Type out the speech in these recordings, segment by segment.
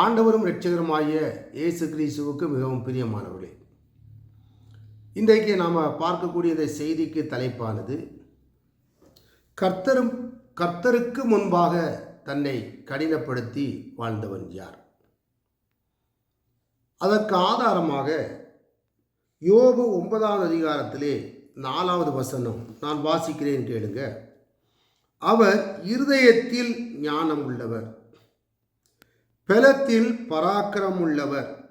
ஆண்டவரும் இரட்சகருமாகிய இயேசு கிறிஸ்துவுக்கு மிகவும் பிரியமானவர்களே இன்றைக்கு நாம் பார்க்கக்கூடிய இந்த செய்திக்கு தலைப்பானது கர்த்தரும் கர்த்தருக்கு முன்பாக தன்னை கடினப்படுத்தி வாழ்ந்தவன் யார்? அதற்கு ஆதாரமாக யோபு ஒன்பதாவது அதிகாரத்திலே நாலாவது வசனம் நான் வாசிக்கிறேன் கேளுங்க. அவர் இருதயத்தில் ஞானம் உள்ளவர் பலத்தில் பராக்கிரம் உள்ளவர்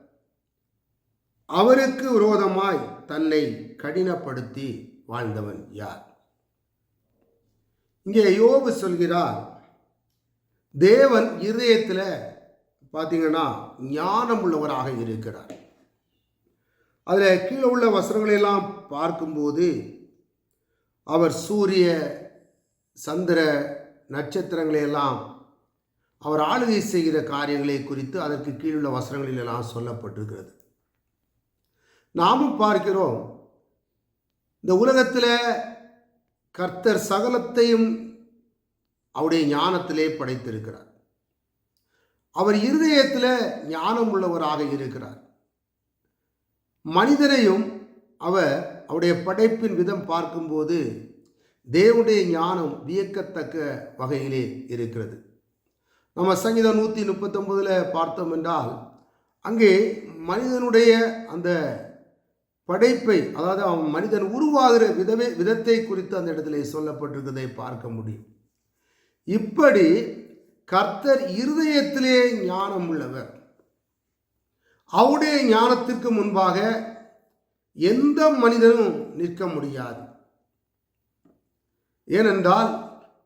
அவருக்கு விரோதமாய் தன்னை கடினப்படுத்தி வாழ்ந்தவன் யார்? இங்கே யோபு சொல்கிறார் தேவன் இருதயத்தில் பார்த்தீங்கன்னா ஞானம் உள்ளவராக இருக்கிறார். அதில் கீழே உள்ள வசனங்களெல்லாம் பார்க்கும்போது அவர் சூரிய சந்திர நட்சத்திரங்களை எல்லாம் அவர் ஆளுகை செய்கிற காரியங்களை குறித்து அதற்கு கீழுள்ள வசனங்களில் எல்லாம் சொல்லப்பட்டிருக்கிறது. நாமும் பார்க்கிறோம் இந்த உலகத்தில் கர்த்தர் சகலத்தையும் அவருடைய ஞானத்திலே படைத்திருக்கிறார். அவர் இருதயத்தில் ஞானம் உள்ளவராக இருக்கிறார். மனிதனையும் அவர் அவருடைய படைப்பின் விதம் பார்க்கும்போது தேவனுடைய ஞானம் வியக்கத்தக்க வகையிலே இருக்கிறது. நம்ம சங்கீதம் நூற்றி முப்பத்தொம்பதில் பார்த்தோம் என்றால் அங்கே மனிதனுடைய அந்த படைப்பை அதாவது அவன் மனிதன் உருவாகிற விதவே விதத்தை குறித்து அந்த இடத்துல சொல்லப்பட்டிருக்கிறதை பார்க்க முடியும். இப்படி கர்த்தர் இருதயத்திலே ஞானம் உள்ளவர். அவருடைய ஞானத்திற்கு முன்பாக எந்த மனிதனும் நிற்க முடியாது. ஏனென்றால்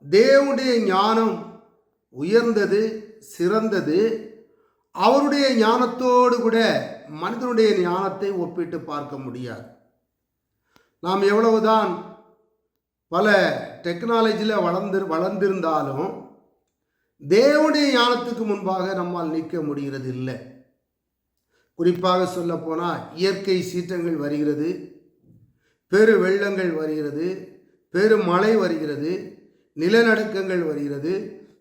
தேவனுடைய ஞானம் உயர்ந்தது சிறந்தது. அவருடைய ஞானத்தோடு கூட மனிதனுடைய ஞானத்தை ஒப்பிட்டு பார்க்க முடியாது. நாம் எவ்வளவுதான் பல டெக்னாலஜியில் வளர்ந்து வளர்ந்திருந்தாலும் தேவனுடைய ஞானத்துக்கு முன்பாக நம்மால் நிற்க முடிகிறது இல்லை குறிப்பாக சொல்லப்போனால் இயற்கை சீற்றங்கள் வருகிறது பெரு வெள்ளங்கள் வருகிறது பெரு மழை வருகிறது நிலநடுக்கங்கள் வருகிறது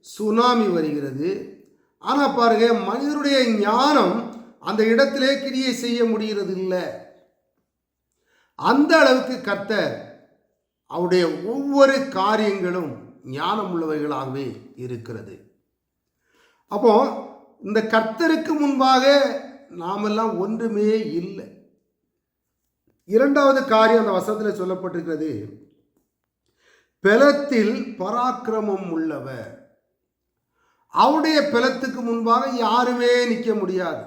சுனாமி வருகிறது. ஆனால் பாருங்க மனிதனுடைய ஞானம் அந்த இடத்திலே கிரியை செய்ய முடிகிறது இல்லை அந்த அளவுக்கு கத்த அவருடைய ஒவ்வொரு காரியங்களும் ஞானம் உள்ளவைகளாகவே இருக்கிறது. அப்போ இந்த கர்த்தருக்கு முன்பாக நாமெல்லாம் ஒன்றுமே இல்லை. இரண்டாவது காரியம் அந்த வசனத்தில் சொல்லப்பட்டிருக்கிறது. பெலத்தில் பராக்கிரமம் உள்ளவர். அவருடைய பெலத்துக்கு முன்பாக யாருமே நிற்க முடியாது.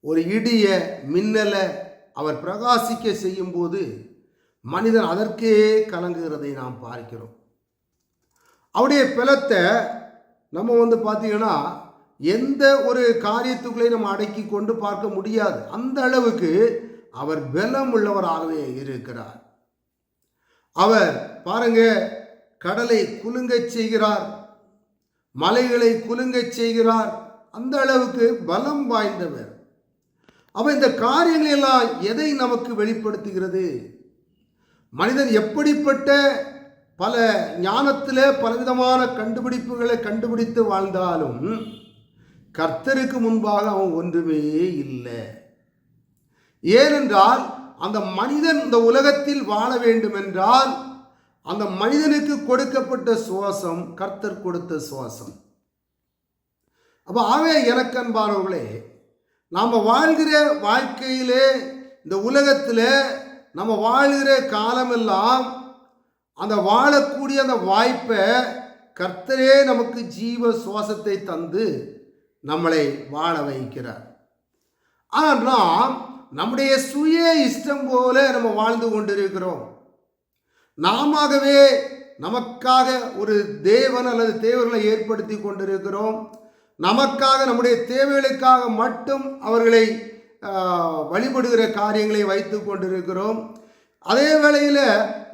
ஒரு இடிய மின்னலை அவர் பிரகாசிக்க செய்யும்போது மனிதன் அதற்கே கலங்குகிறதை நாம் பார்க்கிறோம். அவருடைய பலத்தை நம்ம வந்து பார்த்தீங்கன்னா எந்த ஒரு காரியத்துக்குள்ளே நம்ம அடக்கி கொண்டு பார்க்க முடியாது. அந்த அளவுக்கு அவர் பலம் உள்ளவராகவே இருக்கிறார். அவர் பாருங்க கடலை குலுங்கச் செய்கிறார். மலைகளை குலுங்கச் செய்கிறார். அந்த அளவுக்கு பலம் வாய்ந்தவர். அவன் இந்த காரியங்கள் எல்லாம் எதை நமக்கு வெளிப்படுத்துகிறது? மனிதன் எப்படிப்பட்ட பல ஞானத்தில் பலவிதமான கண்டுபிடிப்புகளை கண்டுபிடித்து வாழ்ந்தாலும் கர்த்தருக்கு முன்பாக அவன் ஒன்றுமே இல்லை. ஏனென்றால் அந்த மனிதன் இந்த உலகத்தில் வாழ வேண்டும் என்றால் அந்த மனிதனுக்கு கொடுக்கப்பட்ட சுவாசம் கர்த்தர் கொடுத்த சுவாசம். அப்போ ஆவே எனக்கன்பானவர்களே நாம் வாழ்கிற வாழ்க்கையிலே இந்த உலகத்தில் நம்ம வாழ்கிற காலமெல்லாம் அந்த வாழக்கூடிய அந்த வாய்ப்பை கர்த்தரே நமக்கு ஜீவ சுவாசத்தை தந்து நம்மளை வாழ வைக்கிறார். ஆனால் நாம் நம்முடைய சுய இஷ்டம் போல நம்ம வாழ்ந்து கொண்டிருக்கிறோம். நாமவே நமக்காக ஒரு தேவன் அல்லது தேவர்களை ஏற்படுத்தி கொண்டிருக்கிறோம். நமக்காக நம்முடைய தேவைகளுக்காக மட்டும் அவர்களை வழிபடுகிற காரியங்களை வைத்து கொண்டிருக்கிறோம். அதே வேளையில்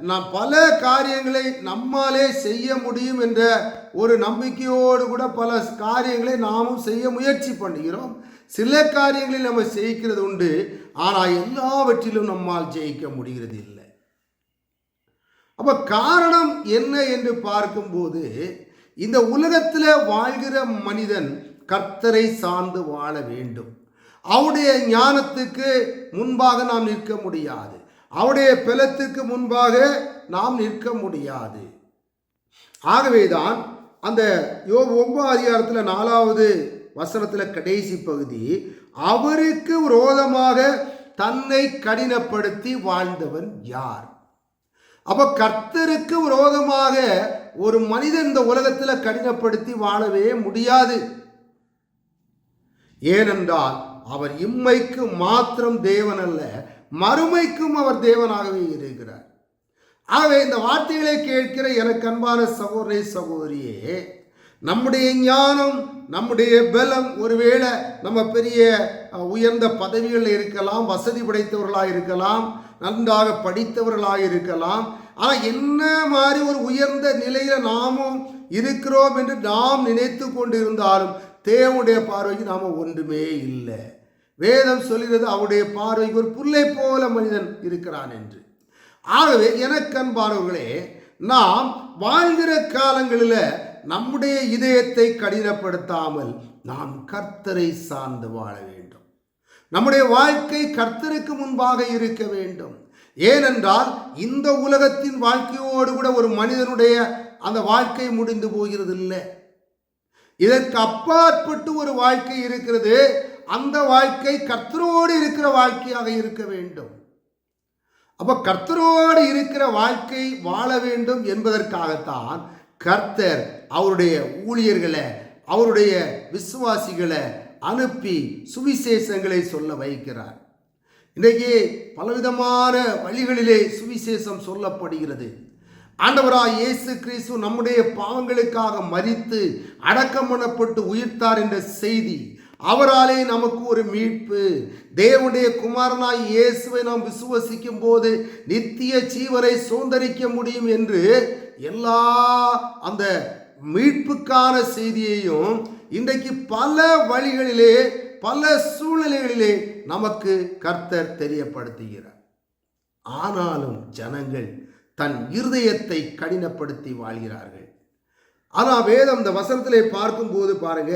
நான் பல காரியங்களை நம்மாலே செய்ய முடியும் என்ற ஒரு நம்பிக்கையோடு கூட பல காரியங்களை நாமும் செய்ய முயற்சி பண்ணுகிறோம். சில காரியங்களில் நம்ம ஜெயிக்கிறது உண்டு. ஆனால் எல்லாவற்றிலும் நம்மால் ஜெயிக்க முடிகிறது இல்லை அப்போ காரணம் என்ன என்று பார்க்கும்போது இந்த உலகத்தில் வாழ்கிற மனிதன் கர்த்தரை சார்ந்து வாழ வேண்டும். அவருடைய ஞானத்துக்கு முன்பாக நாம் நிற்க முடியாது. அவருடைய பலத்துக்கு முன்பாக நாம் நிற்க முடியாது. ஆகவேதான் அந்த யோ ஒன்பது அதிகாரத்தில் நாலாவது வசனத்தில் கடைசி பகுதி அவருக்கு விரோதமாக தன்னை கடினப்படுத்தி வாழ்ந்தவன் யார்? அப்போ கர்த்தருக்கு விரோதமாக ஒரு மனிதன் இந்த உலகத்தில் கடினப்படுத்தி வாழவே முடியாது. ஏனென்றால் அவர் இம்மைக்கு மாத்திரம் தேவன் அல்ல மறுமைக்கும் அவர் தேவனாகவே இருக்கிறார். ஆகவே இந்த வார்த்தைகளை கேட்கிற எனக்கு அன்பான சகோதரி சகோதரியே நம்முடைய ஞானம் நம்முடைய பலம் ஒருவேளை நம்ம பெரிய உயர்ந்த பதவிகளில் இருக்கலாம் வசதி படைத்தவர்களாக இருக்கலாம் நன்றாக படித்தவர்களாக இருக்கலாம். ஆனால் என்ன மாதிரி ஒரு உயர்ந்த நிலையில் நாமும் இருக்கிறோம் என்று நாம் நினைத்து கொண்டிருந்தாலும் தேவனுடைய பார்வைக்கு நாம் ஒன்றுமே இல்லை. வேதம் சொல்கிறது அவருடைய பார்வைக்கு ஒரு புல்லை போல மனிதன் இருக்கிறான் என்று. ஆகவே எனக்கன்பானவர்களே நாம் வாழ்கிற காலங்களில் நம்முடைய இதயத்தை கடினப்படுத்தாமல் நாம் கர்த்தரை சார்ந்து வாழ வேண்டும். நம்முடைய வாழ்க்கை கர்த்தருக்கு முன்பாக இருக்க வேண்டும். ஏனென்றால் இந்த உலகத்தின் வாழ்க்கையோடு கூட ஒரு மனிதனுடைய அந்த வாழ்க்கை முடிந்து போகிறது இல்லை இதற்கு அப்பாற்பட்டு ஒரு வாழ்க்கை இருக்கிறது. அந்த வாழ்க்கை கர்த்தரோடு இருக்கிற வாழ்க்கையாக இருக்க வேண்டும். அப்ப கர்த்தரோடு இருக்கிற வாழ்க்கை வாழ வேண்டும் என்பதற்காகத்தான் கர்த்தர் அவருடைய ஊழியர்களை அவருடைய விசுவாசிகளை அனுப்பி சுவிசேஷங்களை சொல்ல வைக்கிறார். இன்றைக்கு பலவிதமான வழிகளிலே சுவிசேஷம் சொல்லப்படுகிறது. ஆண்டவராய் இயேசு கிறிஸ்து நம்முடைய பாவங்களுக்காக மறித்து அடக்கம் பண்ணப்பட்டு உயிர்த்தார் என்ற செய்தி அவராலே நமக்கு ஒரு மீட்பு. தேவனுடைய குமாரனாய் இயேசுவை நாம் விசுவசிக்கும் போது நித்திய ஜீவனை சுதந்திரிக்க முடியும் என்று எல்லா அந்த மீட்புக்கான செய்தியையும் இன்றைக்கு பல வழிகளிலே பல சூழ்நிலைகளிலே நமக்கு கர்த்தர் தெரியப்படுத்துகிறார். ஆனாலும் ஜனங்கள் தன் இருதயத்தை கடினப்படுத்தி வாழ்கிறார்கள். ஆனால் வேதம் இந்த வசனத்திலே பார்க்கும்போது பாருங்க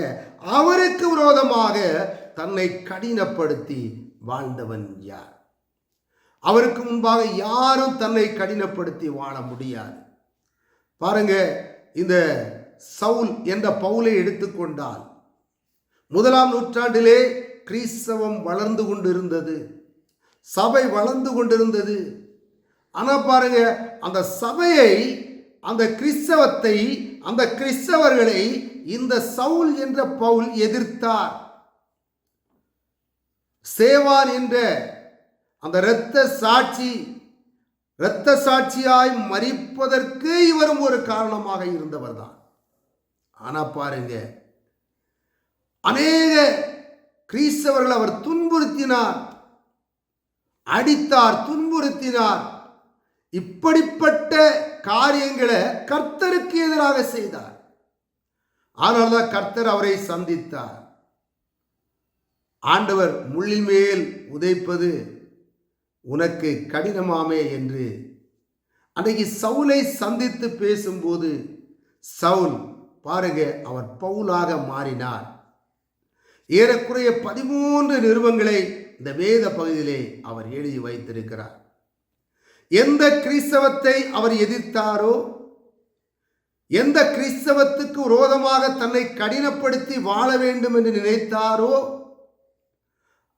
அவருக்கு விரோதமாக தன்னை கடினப்படுத்தி வாழ்ந்தவன் யார்? அவருக்கு முன்பாக யாரும் தன்னை கடினப்படுத்தி வாழ முடியாது. பாருங்க இந்த சவுல் என்ற பவுலை எடுத்துக்கொண்டால் முதலாம் நூற்றாண்டிலே கிறிஸ்தவம் வளர்ந்து கொண்டிருந்தது. சபை வளர்ந்து கொண்டிருந்தது. ஆனால் பாருங்க அந்த சபையை அந்த கிறிஸ்தவத்தை அந்த கிறிஸ்தவர்களை இந்த சவுல் என்ற பவுல் எதிர்த்தார். சேவான் என்ற அந்த இரத்த சாட்சி இரத்த சாட்சியாய் மறிப்பதற்கு இவரும் ஒரு காரணமாக இருந்தவர் தான் ஆனால் பாருங்க. அநேக கிறிஸ்தவர்கள் அவர் துன்புறுத்தினார். அடித்தார் துன்புறுத்தினார். இப்படிப்பட்ட காரியங்களை கர்த்தருக்கு எதிராக செய்தார். ஆனால்தான் கர்த்தர் அவரை சந்தித்தார். ஆண்டவர் முள்ளின் மேல் உதைப்பது உனக்கு கடினமாமே என்று. அன்றைக்கு சவுலை சந்தித்து பேசும்போது சவுல் பாருங்க அவர் பவுலாக மாறினார் ஏறக்குறைய பதிமூன்று நிறுவங்களை இந்த வேத பகுதியிலே அவர் எழுதி வைத்திருக்கிறார். எந்த கிறிஸ்தவத்தை அவர் எதிர்த்தாரோ எந்த கிறிஸ்தவத்துக்கு விரோதமாக தன்னை கடினப்படுத்தி வாழ வேண்டும் என்று நினைத்தாரோ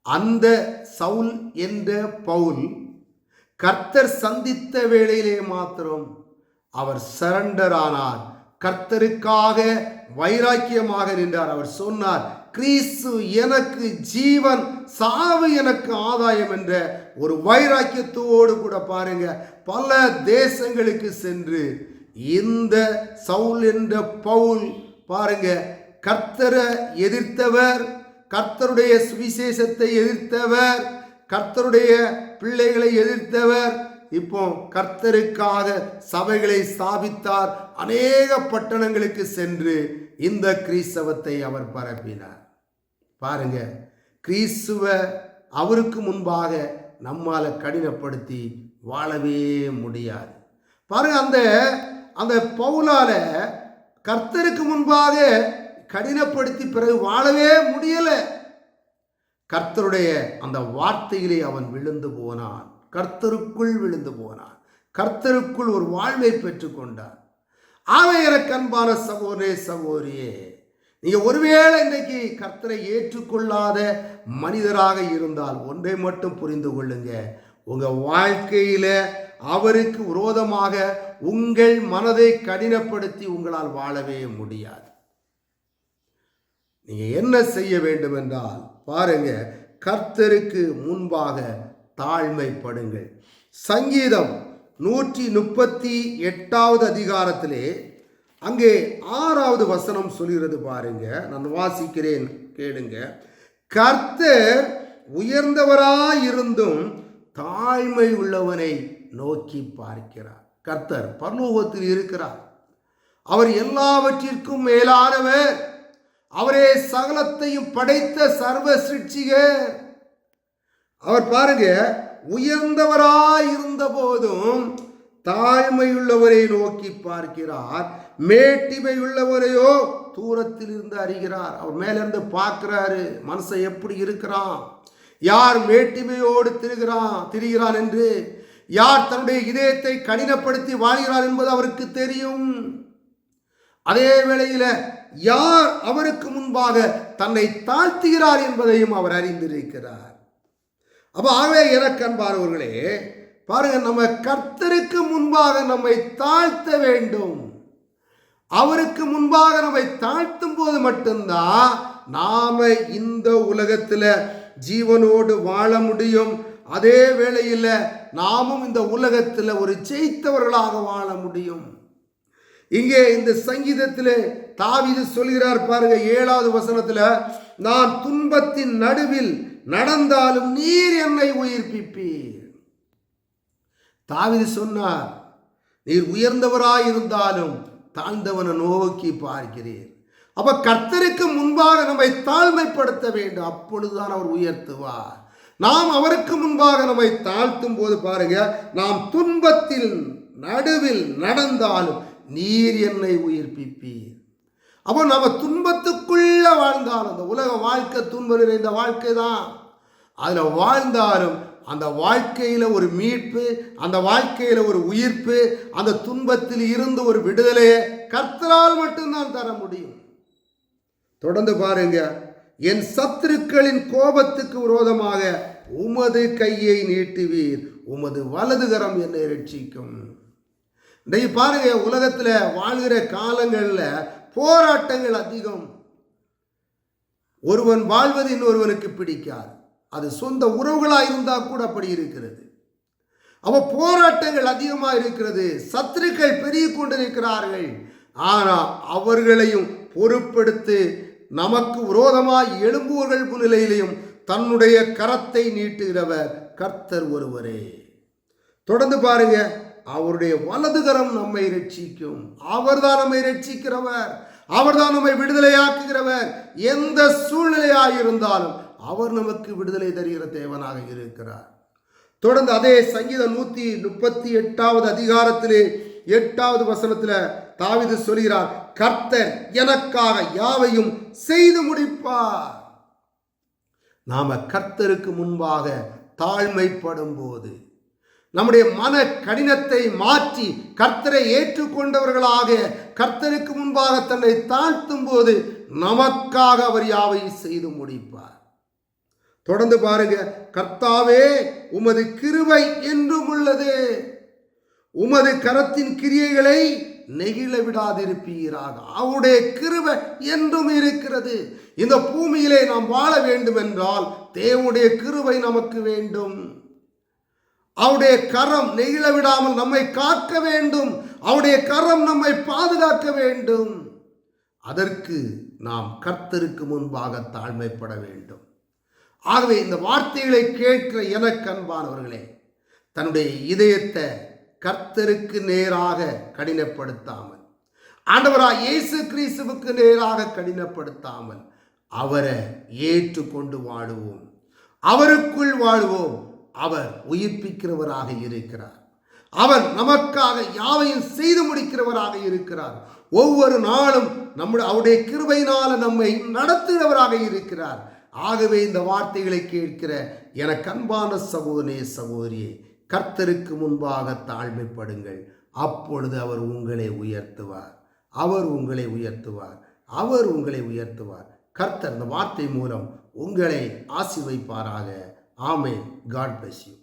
அந்த சவுல் என்ற பவுல் கர்த்தர் சந்தித்த வேளையிலே மாத்திரம் அவர் சரண்டர் ஆனார் கர்த்தருக்காக வைராக்கியமாக நின்றார். அவர் சொன்னார் கிறிஸ்து எனக்கு ஜீவன் சாவு எனக்கு ஆதாயம் என்ற ஒரு வைராக்கியத்தோடு கூட பாருங்க பல தேசங்களுக்கு சென்று இந்த சவுல் என்ற பவுல் பாருங்க கர்த்தரை எதிர்த்தவர் கர்த்தருடைய சுவிசேஷத்தை எதிர்த்தவர் கர்த்தருடைய பிள்ளைகளை எதிர்த்தவர் இப்போ கர்த்தருக்காக சபைகளை ஸ்தாபித்தார். அநேக பட்டணங்களுக்கு சென்று இந்த கிறிஸ்தவத்தை அவர் பரப்பினார். பாருங்க கிறிஸ்துவ அவருக்கு முன்பாக நம்மால கடினப்படுத்தி வாழவே முடியாது. பாருங்க அந்த அந்த பவுலால கர்த்தருக்கு முன்பாக கடினப்படுத்தி பிறகு வாழவே முடியல. கர்த்தருடைய அந்த வார்த்தையிலே அவன் விழுந்து போனான். கர்த்தருக்குள் விழுந்து போனான் கர்த்தருக்குள் ஒரு வாழ்வை பெற்றுக்கொண்டான் ஆவை கண்பான அன்பான சகோதரே சகோதரியே நீங்கள் ஒருவேளை இன்னைக்கு கர்த்தரை ஏற்றுக்கொள்ளாத மனிதராக இருந்தால் ஒன்றை மட்டும் புரிந்து கொள்ளுங்க. உங்கள் வாழ்க்கையில் அவருக்கு விரோதமாக உங்கள் மனதை கடினப்படுத்தி உங்களால் வாழவே முடியாது. நீங்கள் என்ன செய்ய வேண்டும் என்றால் பாருங்க கர்த்தருக்கு முன்பாக தாழ்மைப்படுங்கள். சங்கீதம் நூற்றி முப்பத்தி எட்டாவது அதிகாரத்திலே அங்கே ஆறாவது வசனம் சொல்கிறது பாருங்க. நான் வாசிக்கிறேன் கேளுங்க. கர்த்தர் உயர்ந்தவராயிருந்தும் தாழ்மை உள்ளவனை நோக்கி பார்க்கிறார். கர்த்தர் பரலோகத்தில் இருக்கிறார். அவர் எல்லாவற்றிற்கும் மேலானவர். அவரே சகலத்தையும் படைத்த சர்வ சிருட்சிகர் அவர் பாருங்க உயர்ந்தவராய் இருந்த போதும் தாழ்மையுள்ளவரை நோக்கி பார்க்கிறார் மேட்டிமையுள்ளவரையோ தூரத்தில் இருந்து அறிகிறார். அவர் மேலிருந்து பார்க்கிறாரு மனசை எப்படி இருக்கிறான்? யார் மேட்டிமையோடு திரிகிறான் திரிகிறான் என்று? யார் தன்னுடைய இதயத்தை கடினப்படுத்தி வாழ்கிறார் என்பது அவருக்கு தெரியும். அதே வேளையில் யார் அவருக்கு முன்பாக தன்னை தாழ்த்துகிறார் என்பதையும் அவர் அறிந்திருக்கிறார். அப்போ ஆகவே எனக்கு அன்பானவர்களே பாருங்க நம்ம கர்த்தருக்கு முன்பாக நம்மை தாழ்த்த வேண்டும். அவருக்கு முன்பாக நம்மை தாழ்த்தும் போது மட்டும்தான் நாம இந்த உலகத்துல ஜீவனோடு வாழ முடியும். அதே வேளையில் நாமும் இந்த உலகத்தில் ஒரு ஜெயித்தவர்களாக வாழ முடியும். இங்கே இந்த சங்கீதத்தில் தாவிது சொல்கிறார் பாருங்க ஏழாவது வசனத்தில் நான் துன்பத்தின் நடுவில் நடந்தாலும் நீர் என்னை உயிர்ப்பிப்பீர். தாவிது சொன்னார் நீர் உயர்ந்தவராயிருந்தாலும் தாழ்ந்தவனை நோக்கி பார்க்கிறீர். அப்ப கர்த்தருக்கு முன்பாக நம்மை தாழ்மைப்படுத்த வேண்டும். அப்பொழுதுதான் அவர் உயர்த்துவார். நாம் அவருக்கு முன்பாக நம்மை தாழ்த்தும் போது பாருங்க நாம் துன்பத்தில் நடுவில் நடந்தாலும் நீர் என்னை உயிர்ப்பிப்பீர். அப்போ நம்ம துன்பத்துக்குள்ளே வாழ்ந்தாலும் அந்த உலக வாழ்க்கை துன்பம் நிறைந்த வாழ்க்கை தான். அதில் வாழ்ந்தாலும் அந்த வாழ்க்கையில் ஒரு மீட்பு அந்த வாழ்க்கையில் ஒரு உயிர்ப்பு அந்த துன்பத்தில் இருந்து ஒரு விடுதலையை கர்த்தரால் மட்டும்தான் தர முடியும். தொடர்ந்து பாருங்க. என் சத்துருக்களின் கோபத்துக்கு விரோதமாக உமது கையை நீட்டுவீர். உமது வலதுகரம் என்னை ரட்சிக்கும் இன்னைக்கு பாருங்க உலகத்தில் வாழ்கிற காலங்களில் போராட்டங்கள் அதிகம். ஒருவன் வாழ்வது இன்னொருவனுக்கு பிடிக்காது. அது சொந்த உறவுகளாக இருந்தால் கூட அப்படி இருக்கிறது. அவ போராட்டங்கள் அதிகமாக இருக்கிறது. சத்துருக்கள் பெருகி கொண்டிருக்கிறார்கள். ஆனால் அவர்களையும் பொறுப்படுத்து நமக்கு விரோதமாய் எழும்புவர்கள் முன்னிலையிலையும் தன்னுடைய கரத்தை நீட்டுகிறவர் கர்த்தர் ஒருவரே. தொடர்ந்து பாருங்க. அவருடைய வலதுகரம் நம்மை ரட்சிக்கும் அவர்தான் நம்மை ரட்சிக்கிறவர் அவர்தான் நம்மை விடுதலையாக்குகிறவர். எந்த சூழ்நிலையாக இருந்தாலும் அவர் நமக்கு விடுதலை தருகிற தேவனாக இருக்கிறார். தொடர்ந்து அதே சங்கீதம் நூத்தி முப்பத்தி எட்டாவது அதிகாரத்திலே எட்டாவது வசனத்துல தாவிது சொல்கிறார் கர்த்தர் எனக்காக யாவையும் செய்து முடிப்பார். நாம கர்த்தருக்கு முன்பாக தாழ்மைப்படும் போது நம்முடைய மன கடினத்தை மாற்றி கர்த்தரை ஏற்றுக்கொண்டவர்களாக கர்த்தருக்கு முன்பாக தன்னை தாழ்த்தும் போது நமக்காக அவர் யாவை செய்து முடிப்பார். தொடர்ந்து பாருங்க கர்த்தாவே உமது கிருவை என்றும் உள்ளது. உமது கரத்தின் கிரியைகளை நெகிழ விடாதிருப்பீராக. அவருடைய கிருவை என்றும் இருக்கிறது. இந்த பூமியிலே நாம் வாழ வேண்டும் என்றால் தேவனுடைய கிருவை நமக்கு வேண்டும். அவருடைய கரம் நெகிழ விடாமல் நம்மை காக்க வேண்டும். அவருடைய கரம் நம்மை பாதுகாக்க வேண்டும். அதற்கு நாம் கர்த்தருக்கு முன்பாக தாழ்மைப்பட வேண்டும். ஆகவே இந்த வார்த்தைகளை கேட்கிற எனக்கு அன்பானவர்களே தன்னுடைய இதயத்தை கர்த்தருக்கு நேராக கடினப்படுத்தாமல் ஆண்டவராக இயேசு கிறிஸ்துவுக்கு நேராக கடினப்படுத்தாமல் அவரை ஏற்றுக்கொண்டு வாழுவோம். அவருக்குள் வாழ்வோம். அவர் உயிர்ப்பிக்கிறவராக இருக்கிறார். அவர் நமக்காக யாவையும் செய்து முடிக்கிறவராக இருக்கிறார். ஒவ்வொரு நாளும் நம்முடைய அவருடைய கிருபையினால நம்மை நடத்துகிறவராக இருக்கிறார். ஆகவே இந்த வார்த்தைகளை கேட்கிற என அன்பான சகோதரே சகோதரியே கர்த்தருக்கு முன்பாக தாழ்மைப்படுங்கள். அப்பொழுது அவர் உங்களை உயர்த்துவார். அவர் உங்களை உயர்த்துவார். அவர் உங்களை உயர்த்துவார். கர்த்தர் இந்த வார்த்தை மூலம் உங்களை ஆசி வைப்பாராக ஆமே காட் bless you